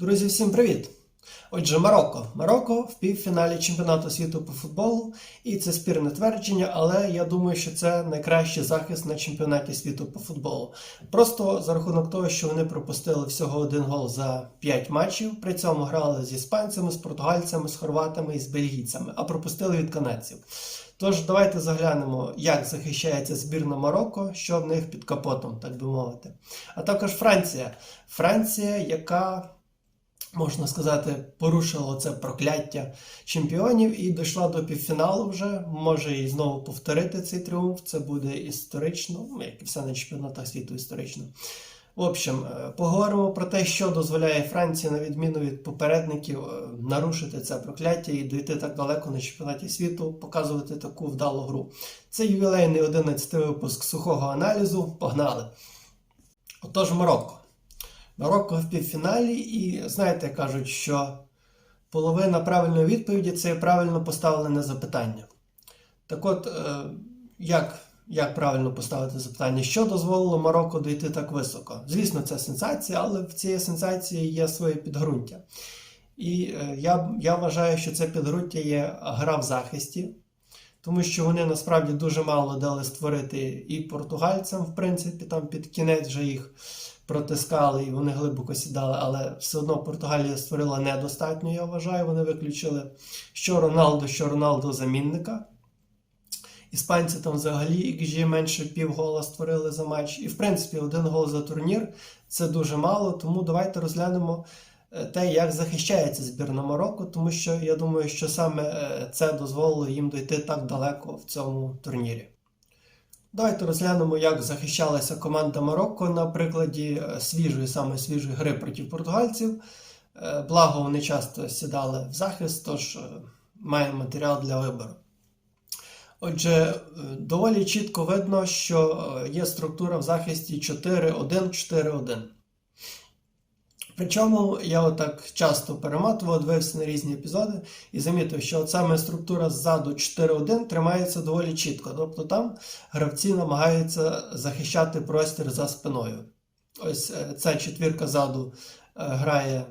Друзі, всім привіт! Отже, Марокко. Марокко в півфіналі чемпіонату світу по футболу, і це спірне твердження, але я думаю, що це найкращий захист на чемпіонаті світу по футболу. Просто за рахунок того, що вони пропустили всього один гол за 5 матчів, при цьому грали з іспанцями, з португальцями, з хорватами і з бельгійцями, а пропустили від канадців. Тож давайте заглянемо, як захищається збірна Марокко, що в них під капотом, так би мовити. А також Франція. Франція, яка можна сказати, порушила це прокляття чемпіонів і дійшла до півфіналу вже. Може і знову повторити цей тріумф. Це буде історично, ну, як і все на чемпіонатах світу історично. В общем, е, поговоримо про те, що дозволяє Франції, на відміну від попередників, е, нарушити це прокляття і дійти так далеко на чемпіонаті світу, показувати таку вдалу гру. Це ювілейний 11 випуск сухого аналізу. Погнали! Отож, Марокко. Марокко в півфіналі, і знаєте, кажуть, що половина правильної відповіді це правильно поставлене запитання. Так от, е, як, як правильно поставити запитання? Що дозволило Марокко дійти так високо? Звісно, це сенсація, але в цій сенсації є своє підґрунтя. І е, я, я вважаю, що це підґрунтя є гра в захисті, тому що вони насправді дуже мало дали створити і португальцям, в принципі, там під кінець вже їх протискали і вони глибоко сідали, але все одно Португалія створила недостатньо, я вважаю. Вони виключили що Роналдо, що Роналдо замінника. Іспанці там взагалі XG менше півгола створили за матч. І, в принципі, один гол за турнір це дуже мало. Тому давайте розглянемо е, те, як захищається збірна Марокко, тому що я думаю, що саме е, це дозволило їм дойти так далеко в цьому турнірі. Давайте розглянемо, як захищалася команда Марокко на прикладі е, свіжої, саме свіжої гри проти португальців. Е, Благо, вони часто сідали в захист, тож е, маємо матеріал для вибору. Отже, доволі чітко видно, що є структура в захисті 4-1-4-1. Причому я отак часто перематував, дивився на різні епізоди і замітив, що от саме структура ззаду 4-1 тримається доволі чітко. Тобто там гравці намагаються захищати простір за спиною. Ось ця четвірка ззаду грає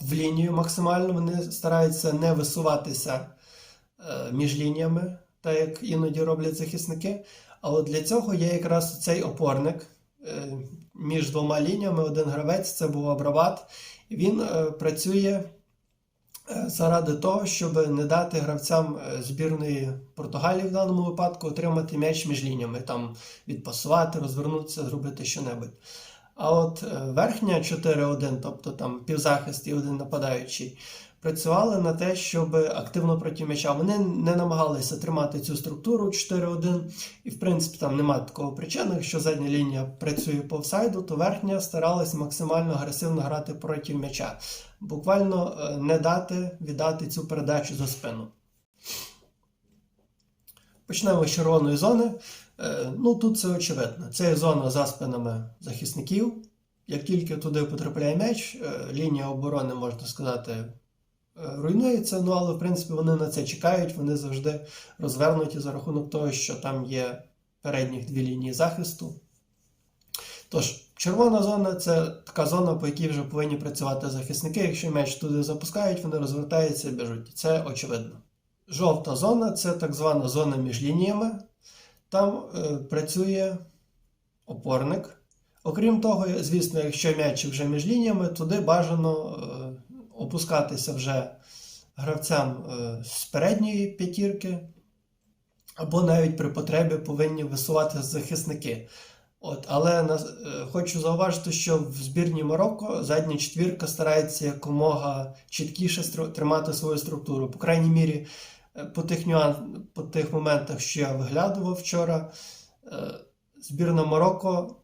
в лінію максимально, вони стараються не висуватися між лініями, так як іноді роблять захисники. Але для цього є якраз цей опорник між двома лініями один гравець, це був Абрабат. Він е, працює е, заради того, щоб не дати гравцям е, збірної Португалії в даному випадку отримати м'яч між лініями, там відпасувати, розвернутися, зробити що-небудь. А от верхня 4-1, тобто там півзахист і один нападаючий, працювали на те, щоб активно проти м'яча. Вони не намагалися тримати цю структуру 4-1. І, в принципі, там немає такого причини. Якщо задня лінія працює по офсайду, то верхня старалась максимально агресивно грати проти м'яча. Буквально не дати віддати цю передачу за спину. Почнемо з червоної зони. Ну, тут це очевидно. Це зона за спинами захисників. Як тільки туди потрапляє м'яч, лінія оборони, можна сказати, руйнується, ну але в принципі вони на це чекають, вони завжди розвернуті за рахунок того, що там є передніх дві лінії захисту. Тож, червона зона це така зона, по якій вже повинні працювати захисники. Якщо м'яч туди запускають, вони розвертаються і біжуть. Це очевидно. Жовта зона це так звана зона між лініями. Там е, працює опорник. Окрім того, звісно, якщо м'яч вже між лініями, туди бажано е, опускатися вже гравцям е, з передньої п'ятірки, або навіть при потребі повинні висувати захисники. От, Але на, е, хочу зауважити, що в збірні Марокко задня четвірка старається якомога чіткіше тримати свою структуру. По крайній мірі, е, по тих, нюанс, по тих моментах, що я виглядував вчора, збірна Марокко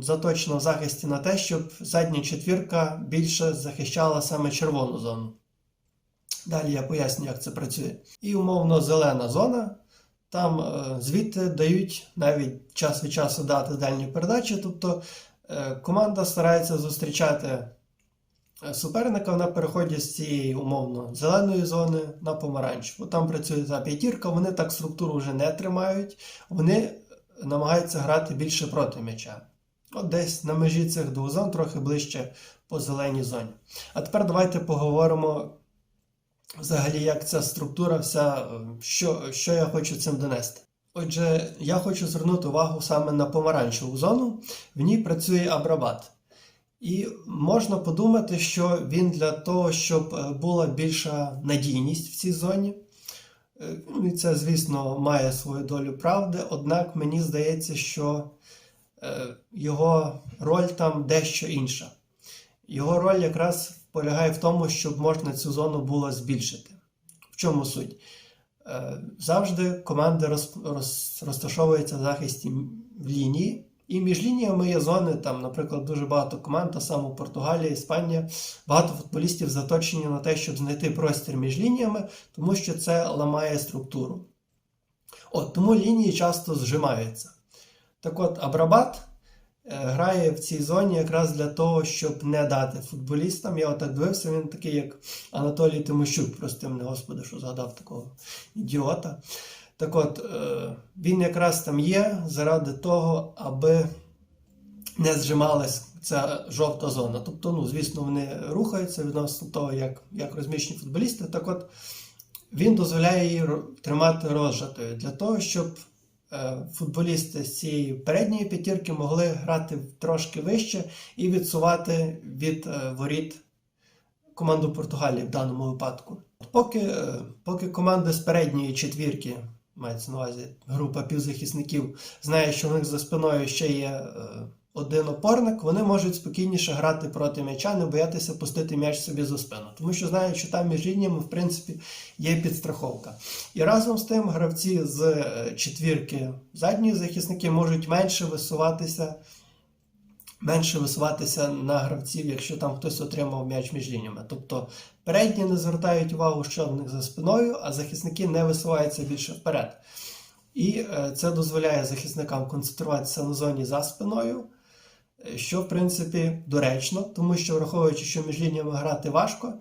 заточена в захисті на те, щоб задня четвірка більше захищала саме червону зону. Далі я поясню, як це працює. І умовно зелена зона. Там е, звідти дають навіть час від часу дати дальні передачі. Тобто е, команда старається зустрічати е, суперника на переході з цієї умовно зеленої зони на помаранчеву. Там працює та п'ятірка, вони так структуру вже не тримають, вони намагаються грати більше проти м'яча. От десь на межі цих двох зон, трохи ближче по зеленій зоні. А тепер давайте поговоримо взагалі, як ця структура, вся, е, що, що я хочу цим донести. Отже, я хочу звернути увагу саме на помаранчеву зону. В ній працює Абрабат. І можна подумати, що він для того, щоб е, була більша надійність в цій зоні. Е, ну, І це, звісно, має свою долю правди, однак мені здається, що його роль там дещо інша. Його роль якраз полягає в тому, щоб можна цю зону було збільшити. В чому суть? Е, Завжди команди роз, роз, розташовуються в захисті в лінії, і між лініями є зони, там, наприклад, дуже багато команд, та саме Португалія, Іспанія, багато футболістів заточені на те, щоб знайти простір між лініями, тому що це ламає структуру. От, тому лінії часто зжимаються. Так от, Абрабат е, грає в цій зоні якраз для того, щоб не дати футболістам. Я отак дивився, він такий, як Анатолій Тимощук, прости мене, господи, що згадав такого ідіота. Так от, е, він якраз там є заради того, аби не зжималась ця жовта зона. Тобто, ну, звісно, вони рухаються відносно того, як, як розміщені футболісти. Так от, він дозволяє її тримати розжатою для того, щоб футболісти з цієї передньої п'ятірки могли грати трошки вище і відсувати від е, воріт команду Португалії в даному випадку. Поки, е, поки команда з передньої четвірки, мається на увазі група півзахисників, знає, що в них за спиною ще є е, один опорник, вони можуть спокійніше грати проти м'яча, не боятися пустити м'яч собі за спину. Тому що знають, що там між лініями, в принципі, є підстраховка. І разом з тим гравці з е, четвірки задньої захисники можуть менше висуватися менше висуватися на гравців, якщо там хтось отримав м'яч між лініями. Тобто передні не звертають увагу, що в них за спиною, а захисники не висуваються більше вперед. І е, це дозволяє захисникам концентруватися на зоні за спиною, що в принципі доречно, тому що враховуючи, що між лініями грати важко.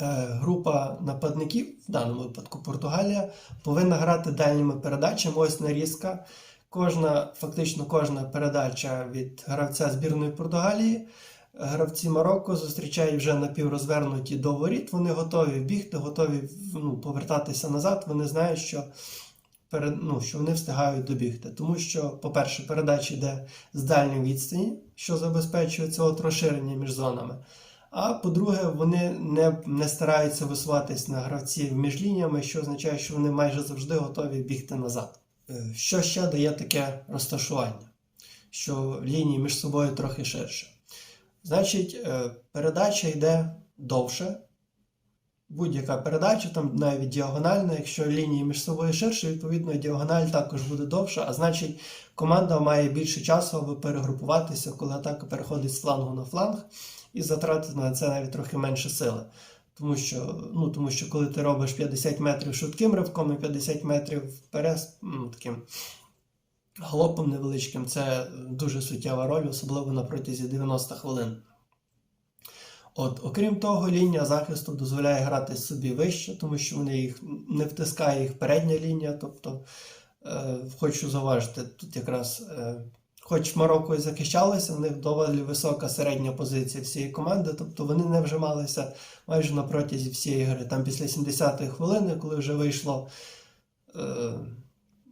е, Група нападників, в даному випадку Португалія, повинна грати дальніми передачами. Ось нарізка. Кожна, фактично кожна передача від гравця збірної Португалії. Гравці Марокко зустрічають вже напіврозвернуті до воріт. Вони готові бігти, готові ну, повертатися назад. Вони знають, що, перед, ну, що вони встигають добігти. Тому що, по-перше, передача йде з дальньої відстані, що забезпечує це от розширення між зонами. А по-друге, вони не, не стараються висуватись на гравців між лініями, що означає, що вони майже завжди готові бігти назад. Е, Що ще дає таке розташування? Що лінії між собою трохи ширше. Значить, е, передача йде довше. Будь-яка передача, там навіть діагональна, якщо лінії між собою ширше, відповідно, діагональ також буде довша, а значить, команда має більше часу, аби перегрупуватися, коли атака переходить з флангу на фланг, і затратити на це навіть трохи менше сили. Тому що, ну, тому що коли ти робиш 50 метрів швидким ривком і 50 метрів вперед, ну, таким галопом невеличким, це дуже суттєва роль, особливо на протязі 90 хвилин. От, окрім того, лінія захисту дозволяє грати собі вище, тому що вони їх не втискає їх передня лінія. Тобто, е, хочу зауважити, тут якраз, е, хоч Марокко і захищалося, в них доволі висока середня позиція всієї команди, тобто вони не вжималися майже на протязі всієї гри. Там після 70-ї хвилини, коли вже вийшло е,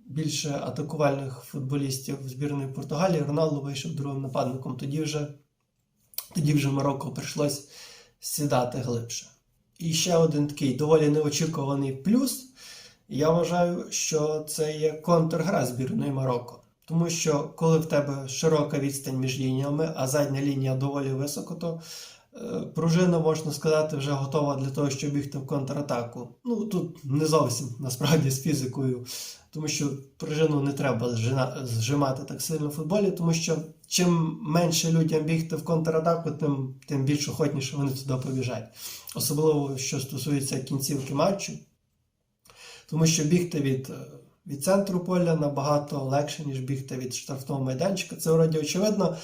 більше атакувальних футболістів збірної Португалії, Роналду вийшов другим нападником. Тоді вже, тоді вже Марокко прийшлось сідати глибше. І ще один такий доволі неочікуваний плюс. Я вважаю, що це є контргра збірної Марокко. Тому що коли в тебе широка відстань між лініями, а задня лінія доволі високо, то е, пружина, можна сказати, вже готова для того, щоб бігти в контратаку. Ну тут не зовсім насправді з фізикою, тому що пружину не треба зжимати так сильно в футболі, тому що чим менше людям бігти в контратаку, тим, тим більш охотніше вони туди побіжать. Особливо, що стосується кінцівки матчу. Тому що бігти від, е, від центру поля набагато легше, ніж бігти від штрафного майданчика. Це вроді очевидно.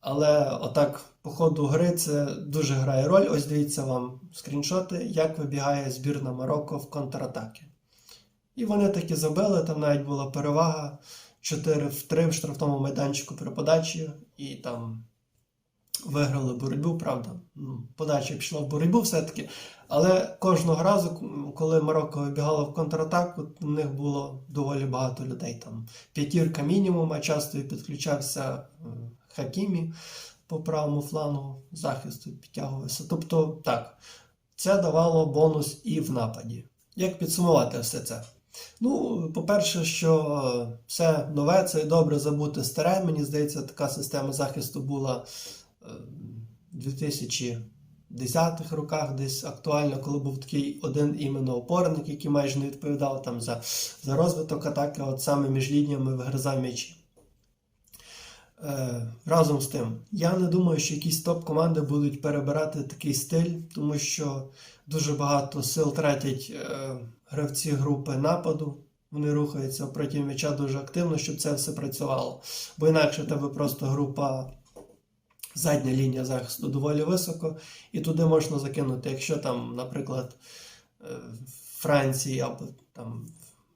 Але отак по ходу гри це дуже грає роль. Ось дивіться вам скріншоти, як вибігає збірна Марокко в контратаки. І вони таки забили, там навіть була перевага 4 в 3 в штрафному майданчику при подачі і там виграли боротьбу, правда. Ну, Подача пішла в боротьбу все-таки. Але кожного разу, коли Марокко вибігало в контратаку, у них було доволі багато людей. Там п'ятірка мінімум, а часто і підключався е, Хакімі по правому флангу захисту підтягувався. Тобто, так, це давало бонус і в нападі. Як підсумувати все це? Ну, по-перше, що все нове, це добре забути старе. Мені здається, така система захисту була е, в 2010-х роках десь актуально, коли був такий один іменно опорник, який майже не відповідав там за, за розвиток атаки, от саме між лініями вигризав м'ячі. Е, разом з тим, я не думаю, що якісь топ-команди будуть перебирати такий стиль, тому що дуже багато сил тратять е, гравці групи нападу. Вони рухаються проти м'яча дуже активно, щоб це все працювало. Бо інакше в тебе просто група, задня лінія захисту доволі високо, і туди можна закинути, якщо там, наприклад, е, Франції або там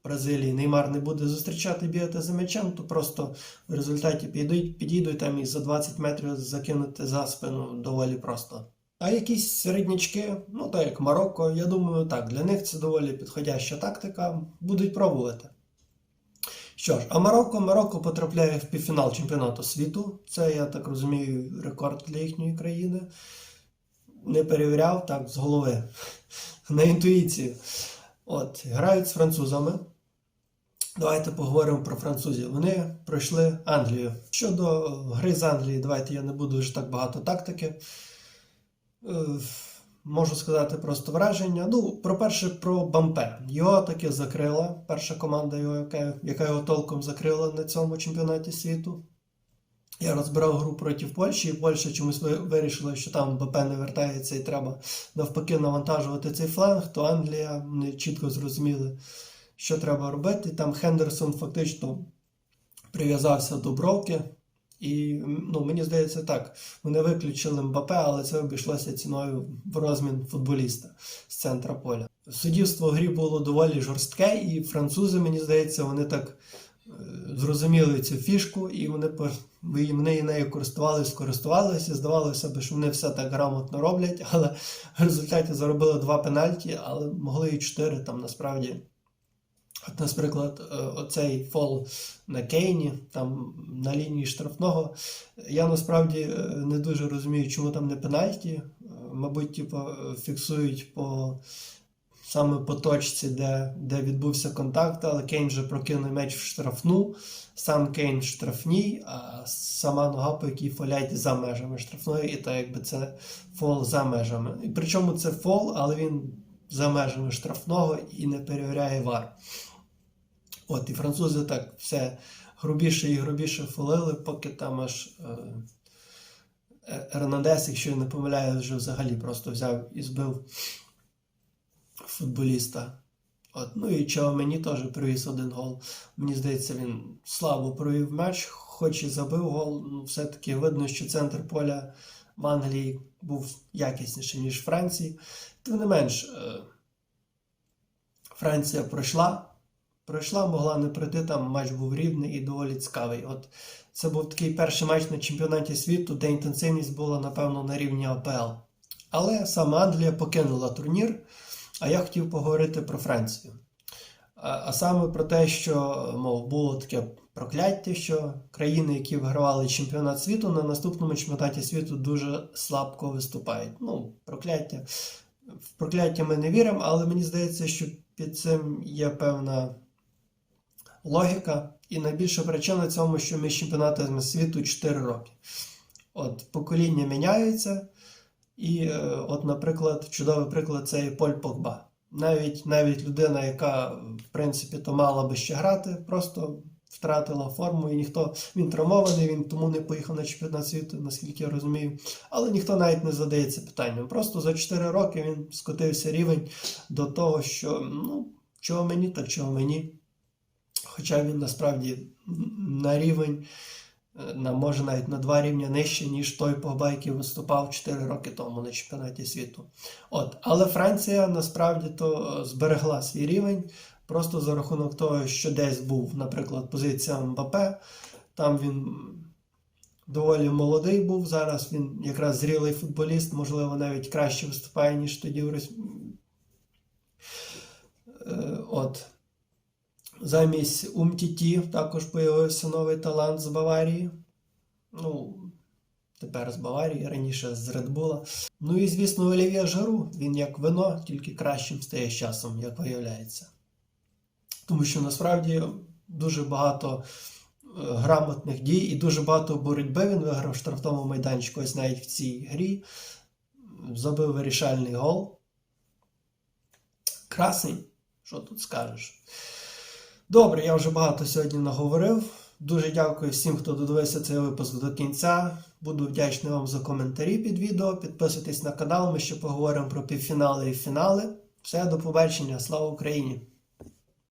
Бразилії Неймар не буде зустрічати бігати за м'ячем, то просто в результаті підійдуть, підійдуть там і за 20 метрів закинути за спину доволі просто. А якісь середнячки, ну так як Марокко, я думаю, так, для них це доволі підходяща тактика, будуть пробувати. Що ж, а Марокко, Марокко потрапляє в півфінал чемпіонату світу. Це, я так розумію, рекорд для їхньої країни. Не перевіряв так з голови. На інтуїцію. От, грають з французами. Давайте поговоримо про французів. Вони пройшли Англію. Щодо гри з Англії, давайте я не буду вже так багато тактики. Е, Можу сказати просто враження. Ну, про перше, про Бампе. Його таки закрила. Перша команда, його, яка, яка його толком закрила на цьому чемпіонаті світу. Я розбирав гру проти Польщі, і Польща чомусь вирішила, що там БП не вертається і треба навпаки навантажувати цей фланг, то Англія не чітко зрозуміли, що треба робити. Там Хендерсон фактично прив'язався до бровки. І ну, мені здається, так. Вони виключили Мбапе, але це обійшлося ціною в розмін футболіста з центра поля. Суддівство в грі було доволі жорстке, і французи, мені здається, вони так е, зрозуміли цю фішку, і вони, вони нею користувалися, користувалися. Здавалося б, що вони все так грамотно роблять, але в результаті заробили два пенальті, але могли і чотири там насправді. От, наприклад, е, оцей фол на Кейні, там на лінії штрафного. Я насправді е, не дуже розумію, чому там не пенальті. Е, Мабуть, типу, фіксують по саме по точці, де, де відбувся контакт, але Кейн вже прокинув меч в штрафну, сам Кейн в штрафній, а сама нога, по якій фолять за межами штрафної, і так якби це фол за межами. І причому це фол, але він за межами штрафного і не перевіряє вар. От, і французи так все грубіше і грубіше фолили, поки там аж е, Е- Ернандес, якщо я не помиляю, вже взагалі просто взяв і збив футболіста. От, ну і чого мені теж привіз один гол. Мені здається, він слабо провів матч, хоч і забив гол. Ну, все-таки видно, що центр поля в Англії був якісніший, ніж в Франції. Тим не менш, е, Франція пройшла. Пройшла, могла не пройти, там матч був рівний і доволі цікавий. От це був такий перший матч на чемпіонаті світу, де інтенсивність була, напевно, на рівні АПЛ. Але саме Англія покинула турнір, а я хотів поговорити про Францію. А, а саме про те, що мов, було таке прокляття, що країни, які вигравали чемпіонат світу, на наступному чемпіонаті світу дуже слабко виступають. Ну, прокляття. В прокляття ми не віримо, але мені здається, що під цим є певна логіка. І найбільша причина цьому, що між чемпіонатами світу 4 роки. От покоління міняються, і, е, от, наприклад, чудовий приклад це і Поль Погба. Навіть, навіть людина, яка, в принципі, то мала би ще грати, просто втратила форму, і ніхто він травмований, він тому не поїхав на чемпіонат світу, наскільки я розумію. Але ніхто навіть не задається питанням. Просто за 4 роки він скотився рівень до того, що ну, чого мені, так чого мені. Хоча він насправді на рівень, е, на, може навіть на два рівня нижче, ніж той Погба, який виступав 4 роки тому на чемпіонаті світу. От. Але Франція насправді то е, зберегла свій рівень, Просто за рахунок того, що десь був, наприклад, позиція Мбапе, там він доволі молодий був. Зараз він якраз зрілий футболіст, можливо, навіть краще виступає, ніж тоді. Е, От. Замість Умтіті також появився новий талант з Баварії. Ну, тепер з Баварії, раніше з Редбула. Ну і, звісно, Олів'є Жару. Він як вино, тільки кращим стає з часом, як виявляється. Тому що насправді дуже багато е, грамотних дій і дуже багато боротьби він виграв в штрафному майданчику, ось навіть в цій грі. Забив вирішальний гол. Красень, що тут скажеш? Добре, я вже багато сьогодні наговорив. Дуже дякую всім, хто додивився цей випуск до кінця. Буду вдячний вам за коментарі під відео. Підписуйтесь на канал, ми ще поговоримо про півфінали і фінали. Все, до побачення. Слава Україні!